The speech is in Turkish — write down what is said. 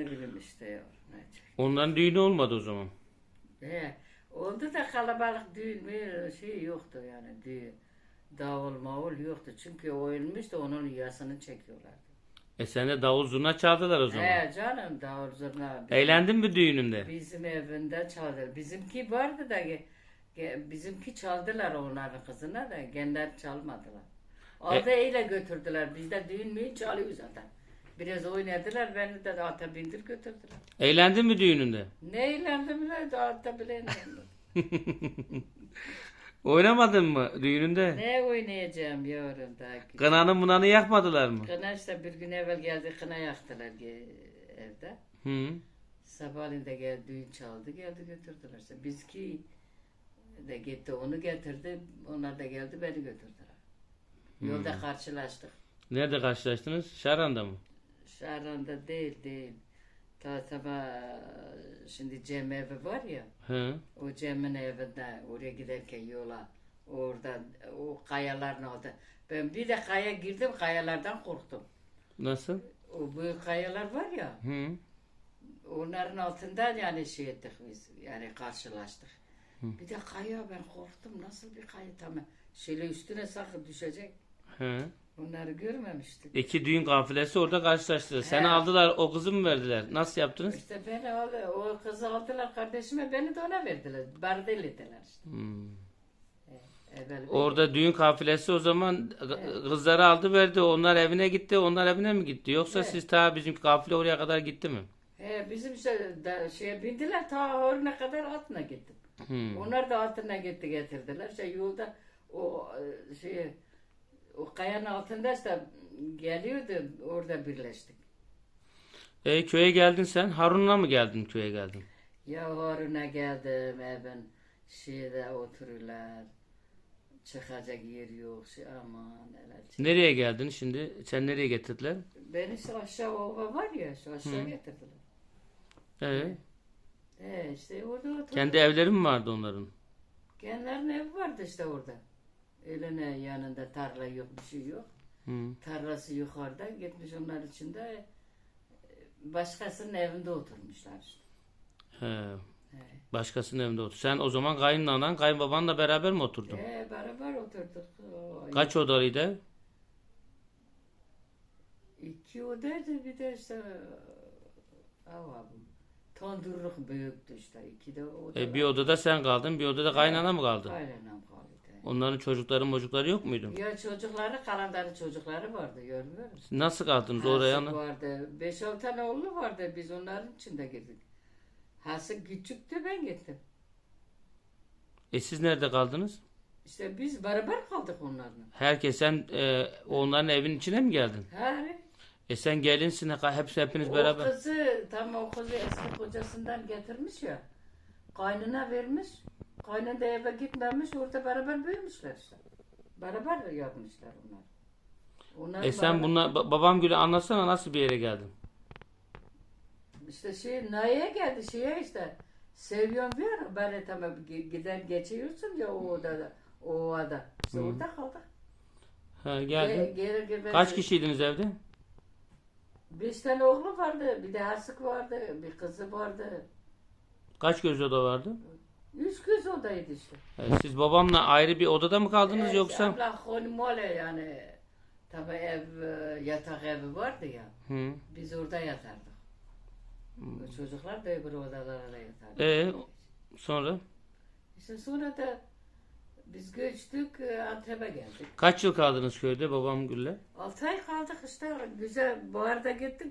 Ne bileyim işte ya. Onların düğünü olmadı o zaman. He, oldu da kalabalık düğün bir şey yoktu yani düğün. Davul mavul yoktu. Çünkü o ölmüş de onun yasını çekiyorlardı. E sen de davul zurna çaldılar o zaman. He canım davul zurna. Eğlendin mi düğününde? Bizim evinde çaldılar. Bizimki vardı da ge- ge- bizimki çaldılar onların kızına da genler çalmadılar. Aldı eyle götürdüler. Bizde düğün müğün çalıyor zaten. Biraz oynadılar beni de ata bindir götürdüler. Eğlendin mi düğününde? Ne eğlendim da ata bile eğlendim. Oynamadın mı düğününde? ne oynayacağım yavrum daha ki. Kınanı mınanı yakmadılar mı? Kına işte bir gün evvel geldi kına yaktılar ge- evde. Hı. Sabahleyin de geldi düğün çaldı geldi götürdüler. İşte bizki de gitti onu getirdi. Onlar da geldi beni götürdüler. Yolda karşılaştık. Nerede karşılaştınız? Şaran'da mı? Şahranda değil değil. Ta sabah şimdi Cem evi var ya. Hı. O Cem'in evinde oraya giderken yola orada o kayaların orada. Ben bir de kaya girdim kayalardan korktum. Nasıl? O büyük kayalar var ya. Hı. Onların altından yani şey ettik biz. Yani karşılaştık. Bir de kaya ben korktum. Nasıl bir kaya tamam. Şöyle üstüne sakın düşecek. Hı. Onları görmemiştik. İki düğün kafilesi orada karşılaştı. Seni He. aldılar, o kızı mı verdiler? Nasıl yaptınız? İşte beni aldı, o kızı aldılar kardeşime beni de ona verdiler. Bardelidiler işte. Hmm. Evvel Orada düğün kafilesi o zaman kızları aldı verdi. Onlar evine gitti. Onlar evine mi gitti? Yoksa siz ta bizim kafile oraya kadar gitti mi? He, bizim işte da, şeye bindiler ta oraya kadar atına gittim. Hmm. Onlar da atına gitti getirdiler. İşte yolda o e, şey o kayanın altında işte geliyordu orada birleştik. E köye geldin sen. Harun'la mı geldin köye geldin? Ya Harun'a geldim evin şeyde otururlar. Çıkacak yer yok. Şey, aman neler. Nereye geldin şimdi? Sen nereye getirdiler? Beni şu aşağı ova var ya şu aşağı getirdiler. Evet. He işte orada oturduk. Kendi evleri mi vardı onların? Kendilerinin evi vardı işte orada. Eline yanında tarla yok bir şey yok. Hı. Tarlası yukarıda gitmiş onlar içinde e, başkasının evinde oturmuşlar işte. He. Başkasının evinde otur. Sen o zaman kayınlanan, kayınbabanla beraber mi oturdun? He, beraber oturduk. O, Kaç odalıydı? İki odaydı bir de işte hava tondurluk büyüktü işte. İki de oda. E, bir odada sen kaldın, bir odada kaynana mı kaldı? Aynen kaldı. Onların çocukları çocukları yok muydu? Ya çocukları kalanların çocukları vardı görmüyor musun? Nasıl kaldınız oraya? Hasık vardı. Beş altı tane oğlu vardı. Biz onların içinde girdik. Hasık küçüktü ben gittim. E siz nerede kaldınız? İşte biz beraber kaldık onlarla. Herkes sen e, onların evin içine mi geldin? Her E sen gelinsin hepsi hepiniz o beraber. kızı tam o kızı eski kocasından getirmiş ya. Kaynına vermiş. Kaynın da eve gitmemiş. Orada beraber büyümüşler işte. Beraber yapmışlar onlar. Onlar E sen beraber- bunlar ba- babam gibi anlatsana nasıl bir yere geldin? İşte şey Naye'ye geldi şeye işte. Seviyorum diyor. Böyle tamam gi- gider geçiyorsun ya o odada. O ovada. İşte orada kaldık. Ha Ge- geldin. Geri, geri, Kaç kişiydiniz evde? Beş tane oğlu vardı. Bir de hasık vardı. Bir kızı vardı. Kaç göz oda vardı? Üç kız odaydı işte. E, siz babamla ayrı bir odada mı kaldınız Evet, yoksa? Abla honmole yani. Tabi ev e, yatak evi vardı ya. Hı. Biz orada yatardık. O Çocuklar da öbür odalara yatardı. E sonra İşte sonra da biz göçtük e, Antep'e geldik. kaç yıl kaldınız köyde babam gülle? Altı ay kaldık işte güzel baharda gittik